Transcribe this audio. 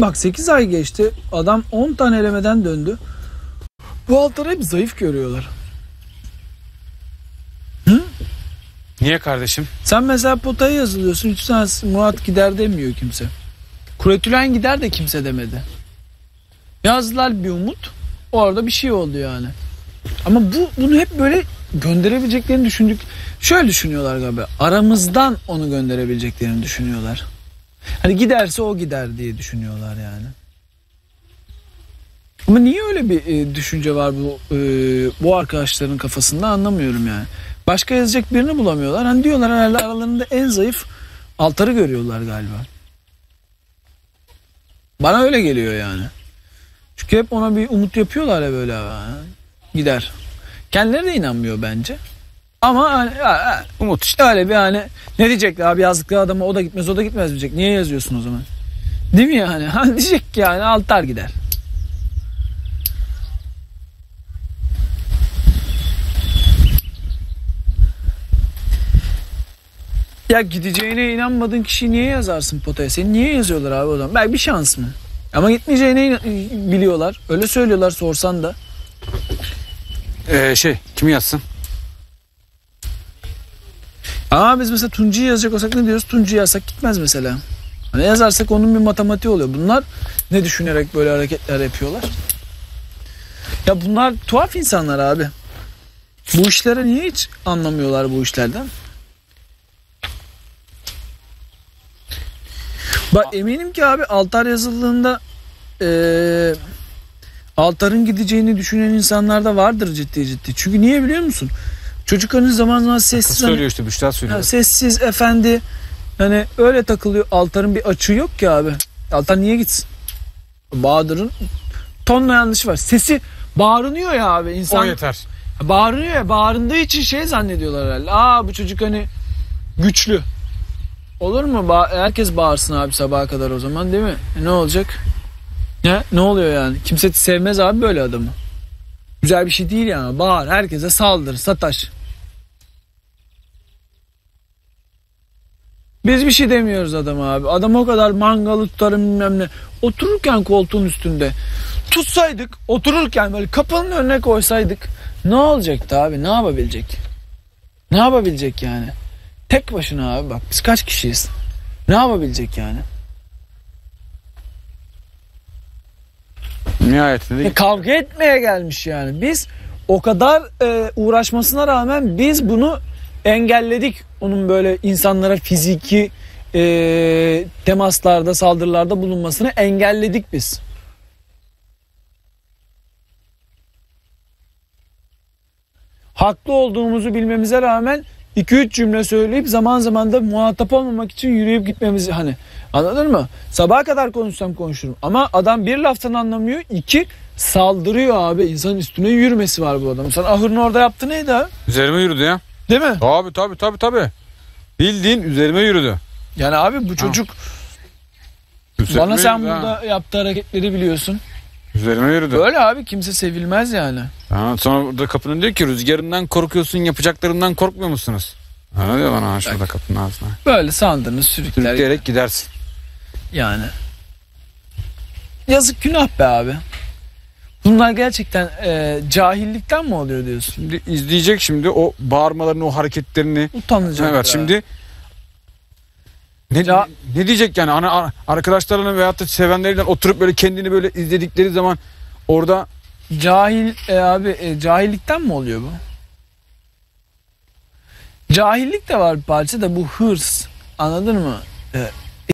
Bak 8 ay geçti. Adam 10 tane elemeden döndü. Bu altları hep zayıf görüyorlar. Niye kardeşim? Sen mesela potaya yazılıyorsun. Hiç sana Murat gider demiyor kimse. Kuretülen gider de kimse demedi. Yazdılar bir umut. Orada bir şey oldu yani. Ama bu bunu hep böyle gönderebileceklerini düşündük. Şöyle düşünüyorlar galiba. Aramızdan onu gönderebileceklerini düşünüyorlar. Hani giderse o gider diye düşünüyorlar yani. Ama niye öyle bir e, düşünce var bu e, bu arkadaşların kafasında anlamıyorum yani. Başka yazacak birini bulamıyorlar. Hani diyorlar herhalde aralarında en zayıf altarı görüyorlar galiba. Bana öyle geliyor yani. Çünkü hep ona bir umut yapıyorlar ya böyle. Gider. Kendileri de inanmıyor bence. Ama hani, ha, ha, Umut işte. öyle bir hani ne diyecekler abi yazdıkları adama o da gitmez o da gitmez diyecek. Niye yazıyorsun o zaman? Değil mi yani? Hani diyecek ki yani altar gider. Ya gideceğine inanmadığın kişiyi niye yazarsın potaya? Seni niye yazıyorlar abi o zaman? Belki bir şans mı? Ama gitmeyeceğini biliyorlar. Öyle söylüyorlar sorsan da. Ee, şey kimi yazsın? Ama biz mesela Tunci'yi yazacak olsak ne diyoruz? Tunci'yi yazsak gitmez mesela. Hani yazarsak onun bir matematiği oluyor. Bunlar ne düşünerek böyle hareketler yapıyorlar? Ya bunlar tuhaf insanlar abi. Bu işlere niye hiç anlamıyorlar bu işlerden? Bak eminim ki abi altar yazıldığında eee altarın gideceğini düşünen insanlar da vardır ciddi ciddi. Çünkü niye biliyor musun? Çocukların zaman zaman sessiz hani- söylüyor işte Büşra söylüyor. ya sessiz efendi hani öyle takılıyor. Altarın bir açığı yok ki abi. Altar niye gitsin? Bahadır'ın tonla yanlışı var. Sesi bağırınıyor ya abi. o insan yeter. bağırınıyor ya. Bağırındığı için şey zannediyorlar herhalde. Aa bu çocuk hani güçlü. Olur mu? Ba- herkes bağırsın abi sabaha kadar o zaman değil mi? E, ne olacak? Ne? Ne oluyor yani? Kimse sevmez abi böyle adamı. Güzel bir şey değil yani. Bağır. Herkese saldır. Sataş. Biz bir şey demiyoruz adama abi. Adam o kadar mangalı tutarım bilmem ne. Otururken koltuğun üstünde tutsaydık otururken böyle kapının önüne koysaydık ne olacaktı abi? Ne yapabilecek? Ne yapabilecek yani? Tek başına abi bak biz kaç kişiyiz? Ne yapabilecek yani? Nihayetinde E, kavga etmeye gelmiş yani. Biz o kadar e, uğraşmasına rağmen biz bunu engelledik. Onun böyle insanlara fiziki e, temaslarda, saldırılarda bulunmasını engelledik biz. Haklı olduğumuzu bilmemize rağmen 2-3 cümle söyleyip zaman zaman da muhatap olmamak için yürüyüp gitmemizi hani anladın mı? Sabaha kadar konuşsam konuşurum ama adam bir laftan anlamıyor. iki saldırıyor abi. İnsanın üstüne yürümesi var bu adam. Sen ahırın orada yaptı neydi abi? üzerime yürüdü ya. Değil mi? Tabi tabi tabi tabi. Bildiğin üzerime yürüdü. Yani abi bu çocuk Üzerime bana sen yürüdü ha. burada yaptığı hareketleri biliyorsun. Üzerime yürüdü. Böyle abi kimse sevilmez yani. Ha, sonra burada kapının diyor ki rüzgarından korkuyorsun yapacaklarından korkmuyor musunuz? Öyle diyor bana ha, şurada kapının ağzına. Böyle sandığınız sürükler Sürükleyerek gidersin. yani. Yazık günah be abi. Bunlar gerçekten e, cahillikten mi oluyor diyorsun? Şimdi izleyecek şimdi o bağırmalarını o hareketlerini. Utanacak. Evet be. şimdi ne, Ya- ne diyecek yani Ana- ar- arkadaşlarına veyahut da sevenleriyle oturup böyle kendini böyle izledikleri zaman orada Cahil e, abi e, cahillikten mi oluyor bu? Cahillik de var bir parça da bu hırs. Anladın mı? E,